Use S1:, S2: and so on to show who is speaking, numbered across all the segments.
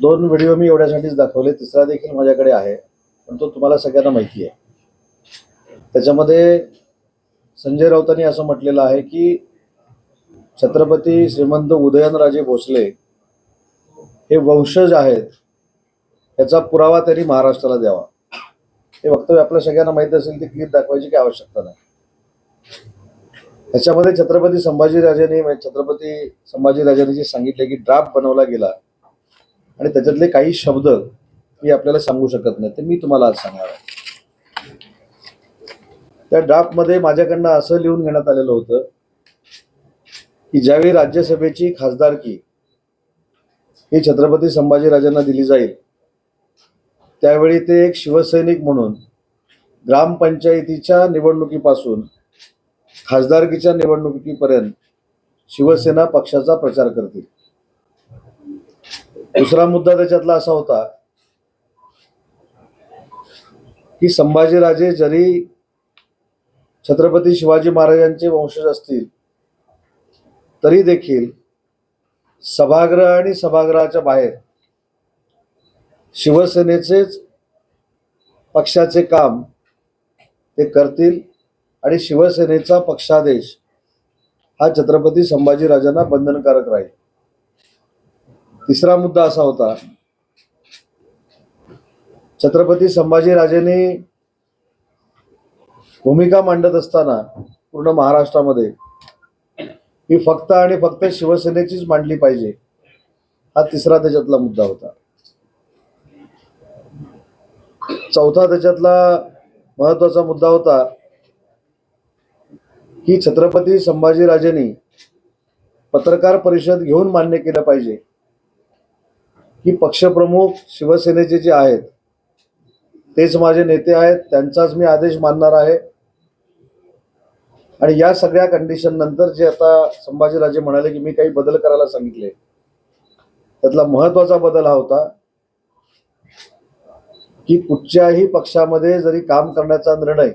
S1: दोन व्हिडिओ मी एवढ्यासाठीच दाखवले. तिसरा देखील माझ्याकडे आहे पण तो तुम्हाला सगळ्यांना माहिती आहे. त्याच्यामध्ये संजय राऊतांनी असं म्हटलेलं आहे की छत्रपती श्रीमंत उदयनराजे भोसले हे वंशज आहेत याचा पुरावा त्यांनी महाराष्ट्राला द्यावा. हे वक्तव्य आपल्या सगळ्यांना माहीत असेल ती क्लिप दाखवायची काही आवश्यकता नाही. त्याच्यामध्ये छत्रपती संभाजीराजांनी म्हणजे छत्रपती संभाजीराजांनी जे सांगितले की ड्राफ्ट बनवला गेला आणि त्याच्यातले काही शब्द मी आपल्याला सांगू शकत नाही ते मी तुम्हाला आज सांगणार आहे. त्या ड्राफ्टमध्ये माझ्याकडनं असं लिहून घेण्यात आलेलं होतं की ज्यावेळी राज्यसभेची खासदारकी ही छत्रपती संभाजीराजांना दिली जाईल त्यावेळी ते एक शिवसैनिक म्हणून ग्रामपंचायतीच्या निवडणुकीपासून खासदारकीच्या निवडणुकीपर्यंत शिवसेना पक्षाचा प्रचार करतील. दुसरा मुद्दा त्याच्यातला असा होता की संभाजीराजे जरी छत्रपती शिवाजी महाराजांचे वंशज असतील तरी देखील सभागृह आणि सभागृहाच्या बाहेर शिवसेनेचेच पक्षाचे काम ते करतील आणि शिवसेनेचा पक्षादेश हा छत्रपती संभाजीराजांना बंधनकारक राहील. तिसरा मुद्दा असा होता छत्रपती संभाजीराजेंनी भूमिका मांडत असताना पूर्ण महाराष्ट्रामध्ये ही फक्त आणि फक्त शिवसेनेचीच मांडली पाहिजे हा तिसरा त्याच्यातला मुद्दा होता. चौथा त्याच्यातला महत्त्वाचा मुद्दा होता की छत्रपती संभाजीराजेंनी पत्रकार परिषद घेऊन मान्य केलं पाहिजे. की पक्षप्रमुख शिवसेनेचे जे आहेत तेच माझे नेते आहेत त्यांचाच मी आदेश मानणार आहे. आणि या सगळ्या कंडिशन नंतर जे आता संभाजीराजे म्हणाले की मी काही बदल करायला सांगितले त्यातला महत्त्वाचा बदल हा होता की कुठच्याही पक्षामध्ये जरी काम करण्याचा निर्णय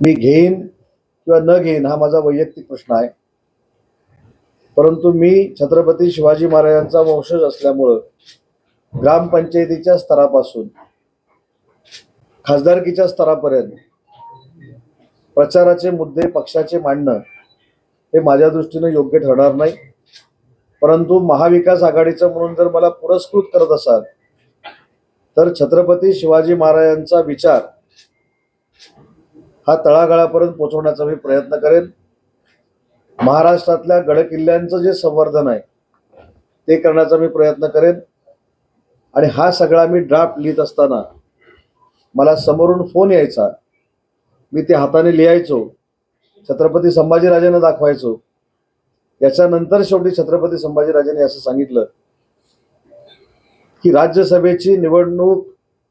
S1: मी घेईन किंवा न घेईन हा माझा वैयक्तिक प्रश्न आहे. परंतु मी छत्रपती शिवाजी महाराजांचा वंशज असल्यामुळं ग्रामपंचायतीच्या स्तरापासून खासदारकीच्या स्तरापर्यंत प्रचाराचे मुद्दे पक्षाचे मांडणं हे माझ्या दृष्टीनं योग्य ठरणार नाही. परंतु महाविकास आघाडीचं म्हणून जर मला पुरस्कृत करत असाल तर छत्रपती शिवाजी महाराजांचा विचार हा तळागाळापर्यंत पोहोचवण्याचा मी प्रयत्न करेन. महाराष्ट्रातल्या गडकिल्ल्यांचं जे संवर्धन आहे ते करण्याचा मी प्रयत्न करेन. आणि हा सगळा मी ड्राफ्ट लिहित असताना मला समोरून फोन यायचा. मी ते हाताने लिहायचो. छत्रपती संभाजीराजांना दाखवायचो. याच्यानंतर शेवटी छत्रपती संभाजीराजांनी असं सांगितलं की राज्यसभेची निवडणूक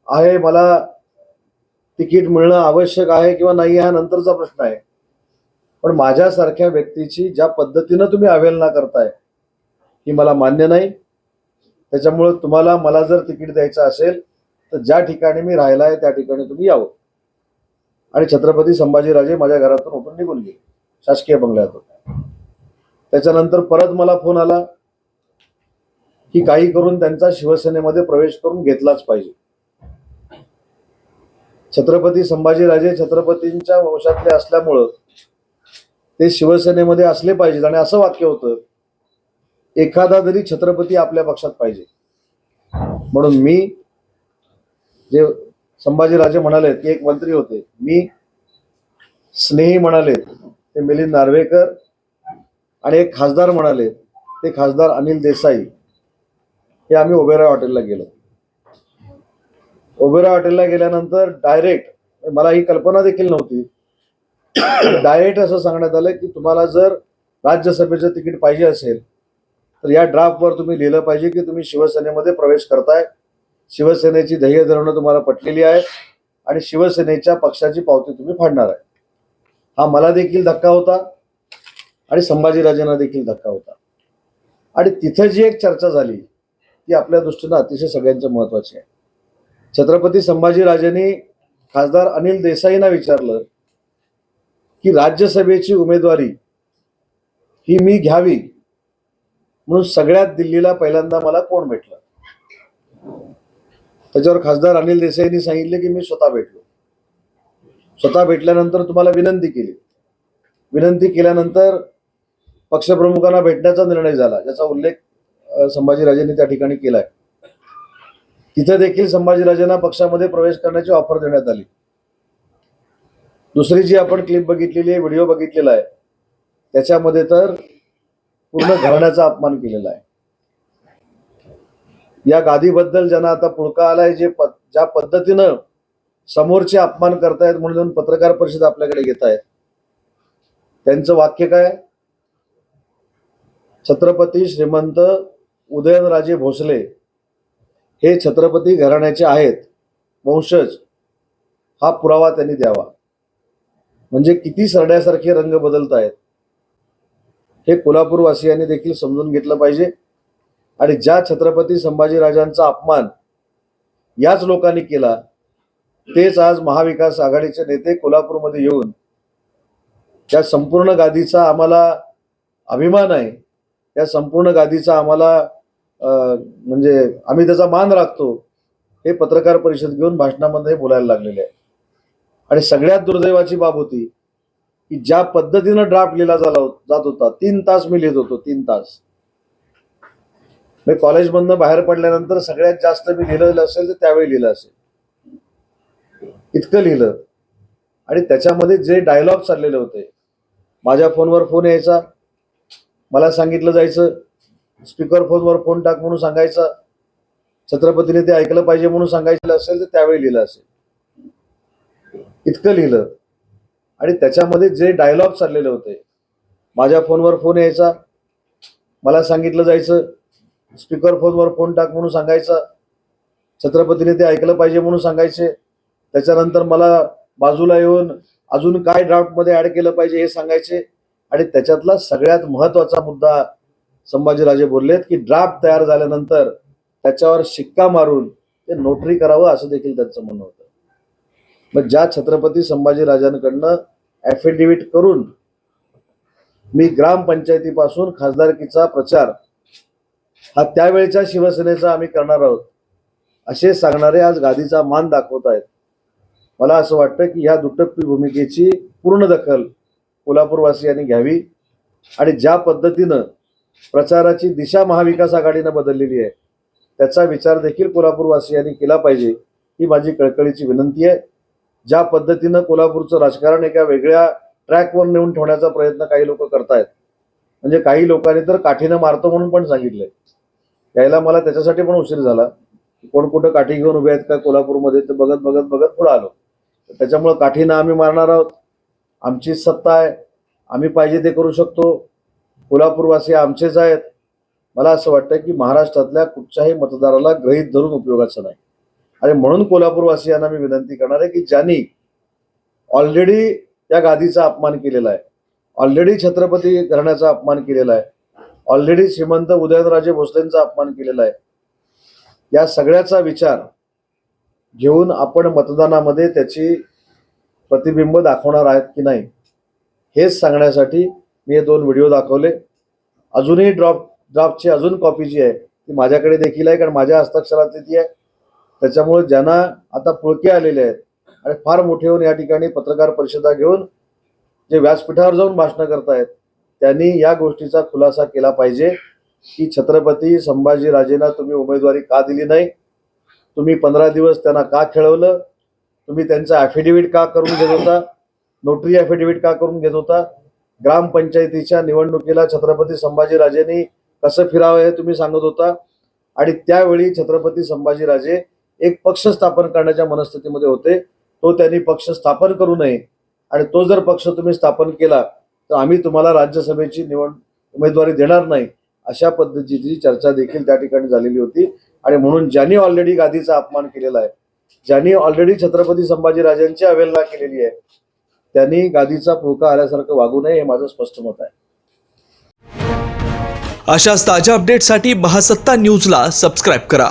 S1: आहे मला तिकीट मिळणं आवश्यक आहे किंवा नाही हा नंतरचा प्रश्न आहे. पण माझ्यासारख्या व्यक्तीची ज्या पद्धतीनं तुम्ही अवहेलना करताय ही मला मान्य नाही. त्याच्यामुळं तुम्हाला मला जर तिकीट द्यायचं असेल तर ज्या ठिकाणी मी राहिला आहे त्या ठिकाणी तुम्ही यावं. आणि छत्रपती संभाजीराजे माझ्या घरातून उठून निघून गेले शासकीय बंगल्यातून. त्याच्यानंतर परत मला फोन आला की काही करून त्यांचा शिवसेनेमध्ये प्रवेश करून घेतलाच पाहिजे. छत्रपती संभाजीराजे छत्रपतींच्या वंशातले असल्यामुळं ते शिवसेनेमध्ये असले पाहिजेत आणि असं वाक्य होतं एखादा तरी छत्रपती आपल्या पक्षात पाहिजे. म्हणून मी जे संभाजीराजे म्हणाले ते एक मंत्री होते मी स्नेही म्हणाले ते मिलिंद नार्वेकर आणि एक खासदार म्हणाले ते खासदार अनिल देसाई. हे आम्ही ओबेराय हॉटेलला गेलो. ओबेरा हॉटेलला गेल्यानंतर डायरेक्ट मला ही कल्पना देखील नव्हती. डायरेक्ट असं सांगण्यात आलं की तुम्हाला जर राज्यसभेचं तिकीट पाहिजे असेल तर या ड्राफ्टवर तुम्ही लिहिलं पाहिजे की तुम्ही शिवसेनेमध्ये प्रवेश करताय. शिवसेनेची ध्येय धरणं तुम्हाला पटलेली आहे आणि शिवसेनेच्या पक्षाची पावती तुम्ही फाडणार आहे. हा मला देखील धक्का होता आणि संभाजीराजांना देखील धक्का होता. आणि तिथं जी एक चर्चा झाली ती आपल्या दृष्टीनं अतिशय सगळ्यांच्या महत्वाची आहे. छत्रपती संभाजीराजांनी खासदार अनिल देसाईंना विचारलं की राज्यसभेची उमेदवारी ही मी घ्यावी? म्हणून सगळ्यात दिल्लीला पहिल्यांदा मला कोण भेटलं? त्याच्यावर खासदार अनिल देसाईंनी सांगितले की मी स्वतः भेटलो. स्वतः भेटल्यानंतर तुम्हाला विनंती केली. विनंती केल्यानंतर पक्षप्रमुखांना भेटण्याचा निर्णय झाला ज्याचा उल्लेख संभाजीराजेंनी त्या ठिकाणी केलाय. तिथे देखील संभाजीराजांना पक्षामध्ये प्रवेश करण्याची ऑफर देण्यात आली. दुसरी जी आपण क्लिप बघितलेली आहे व्हिडिओ बघितलेला आहे त्याच्यामध्ये तर पूर्ण घराण्याचा अपमान केलेला आहे. या गादीबद्दल ज्यांना आता पुळका आलाय जे प- ज्या पद्धतीनं समोरचे अपमान करतायत म्हणून पत्रकार परिषद आपल्याकडे घेत आहेत त्यांचं वाक्य काय? छत्रपती श्रीमंत उदयनराजे भोसले हे छत्रपती घराण्याचे आहेत. वंशज हा पुरावा त्यांनी द्यावा. म्हणजे किती सरड्यासारखे रंग बदलत आहेत. हे कोल्हापूरवासियांनी देखील समजून घेतलं पाहिजे. आणि ज्या छत्रपती संभाजीराजांचा अपमान याच लोकांनी केला तेच आज महाविकास आघाडीचे नेते कोल्हापूरमध्ये येऊन त्या संपूर्ण गादीचा आम्हाला अभिमान आहे. या संपूर्ण गादीचा आम्हाला म्हणजे आम्ही त्याचा मान राखतो. हे पत्रकार परिषद घेऊन भाषणामध्ये बोलायला लागलेले आहे. आणि सगळ्यात दुर्दैवाची बाब होती की ज्या पद्धतीनं ड्राफ्ट लिहिला झाला जात होता तीन तास मी लिहित होतो तीन तास. मी कॉलेजमधनं बाहेर पडल्यानंतर सगळ्यात जास्त मी लिहिलेलं असेल तर त्यावेळी लिहिलं असेल. इतकं लिहिलं. आणि त्याच्यामध्ये जे डायलॉग चाललेले होते माझ्या फोनवर फोन यायचा. मला सांगितलं जायचं स्पीकर फोनवर फोन टाक म्हणून सांगायचा छत्रपतीने ते ऐकलं पाहिजे म्हणून सांगायचं असेल तर त्यावेळी लिहिलं असेल. इतकं लिहिलं. आणि त्याच्यामध्ये जे डायलॉग चाललेले होते माझ्या फोनवर फोन यायचा मला सांगितलं जायचं स्पीकर फोनवर फोन टाक म्हणून सांगायचा छत्रपतीने ते ऐकलं पाहिजे म्हणून सांगायचे त्याच्यानंतर मला बाजूला येऊन अजून काय ड्राफ्टमध्ये ऍड केलं पाहिजे हे सांगायचे. आणि त्याच्यातला सगळ्यात महत्त्वाचा मुद्दा संभाजीराजे बोललेत की ड्राफ्ट तयार झाल्यानंतर त्याच्यावर शिक्का मारून ते नोटरी करावं असं देखील त्यांचं म्हणणं होतं. मग ज्या छत्रपती संभाजीराजांकडनं ॲफिडेव्हिट करून मी ग्रामपंचायतीपासून खासदारकीचा प्रचार हा त्यावेळच्या शिवसेनेचा आम्ही करणार आहोत असे सांगणारे आज गादीचा मान दाखवत आहेत. मला असं वाटतं की ह्या दुटप्पी भूमिकेची पूर्ण दखल कोल्हापूरवासियांनी घ्यावी आणि ज्या पद्धतीनं प्रचाराची दिशा महाविकास आघाडीनं बदललेली आहे. त्याचा विचार देखील कोल्हापूरवासियांनी केला पाहिजे ही माझी कळकळीची विनंती आहे. ज्या पद्धतीनं कोल्हापूरचं राजकारण एका वेगळ्या ट्रॅकवर नेऊन ठेवण्याचा प्रयत्न काही लोक करतायत. म्हणजे काही लोकांनी तर काठीनं मारतो म्हणून पण सांगितलंय. यायला मला त्याच्यासाठी पण उशीर झाला. कोण कुठं काठी घेऊन उभे आहेत का कोल्हापूरमध्ये ते बघत बघत बघत पुढे आलो. त्याच्यामुळं काठीनं आम्ही मारणार आहोत. आमची सत्ता आहे. आम्ही पाहिजे ते करू शकतो. कोल्हापूरवासी आमचेच आहेत. मला असं वाटतं की महाराष्ट्रातल्या कुठच्याही मतदाराला ग्रहित धरून उपयोगाचं नाही. आणि म्हणून कोल्हापूरवासियांना मी विनंती करणार आहे की ज्यांनी ऑलरेडी या गादीचा अपमान केलेला आहे ऑलरेडी छत्रपती घराण्याचा अपमान केलेला आहे ऑलरेडी श्रीमंत उदयनराजे भोसलेंचा अपमान केलेला आहे या सगळ्याचा विचार घेऊन आपण मतदानामध्ये त्याची प्रतिबिंब दाखवणार आहेत की नाही हेच सांगण्यासाठी मी हे दोन व्हिडिओ दाखवले. अजूनही ड्रॉप ड्राफ्टची अजून कॉपी जी आहे ती माझ्याकडे देखील आहे कारण माझ्या हस्ताक्षरातली ती आहे. त्याच्यामुळे ज्यांना आता पुळके आलेले आहेत आणि फार मोठे होऊन या ठिकाणी पत्रकार परिषदा घेऊन जे व्यासपीठावर जाऊन भाषणं करतायत त्यांनी या गोष्टीचा खुलासा केला पाहिजे की छत्रपती संभाजीराजेंना तुम्ही उमेदवारी का दिली नाही? तुम्ही पंधरा दिवस त्यांना का खेळवलं? तुम्ही त्यांचं ॲफिडेव्हिट का करून घेत होता? नोटरी ॲफिडेव्हिट का करून घेत होता? ग्रामपंचायतीच्या निवडणुकीला छत्रपती संभाजीराजेंनी कसं फिरावं हे तुम्ही सांगत होता. आणि त्यावेळी छत्रपती संभाजीराजे एक पक्ष स्थापन करण्याच्या मनस्थितीमध्ये होते. तो त्यांनी पक्ष स्थापन करू नये. आणि तो जर पक्ष तुम्ही स्थापन केला तर आम्ही तुम्हाला राज्यसभेची निवड उमेदवारी देणार नाही अशा पद्धतीची चर्चा देखील त्या ठिकाणी झालेली होती. आणि म्हणून ज्यांनी ऑलरेडी गादीचा अपमान केलेला आहे ज्यांनी ऑलरेडी छत्रपती संभाजीराजांची अवहेलना केलेली आहे त्यांनी गादीचा फुलका आल्यासारखं वागू नये हे माझं स्पष्ट मत आहे.
S2: अशाच ताज्या अपडेटसाठी महासत्ता न्यूजला सबस्क्राईब करा.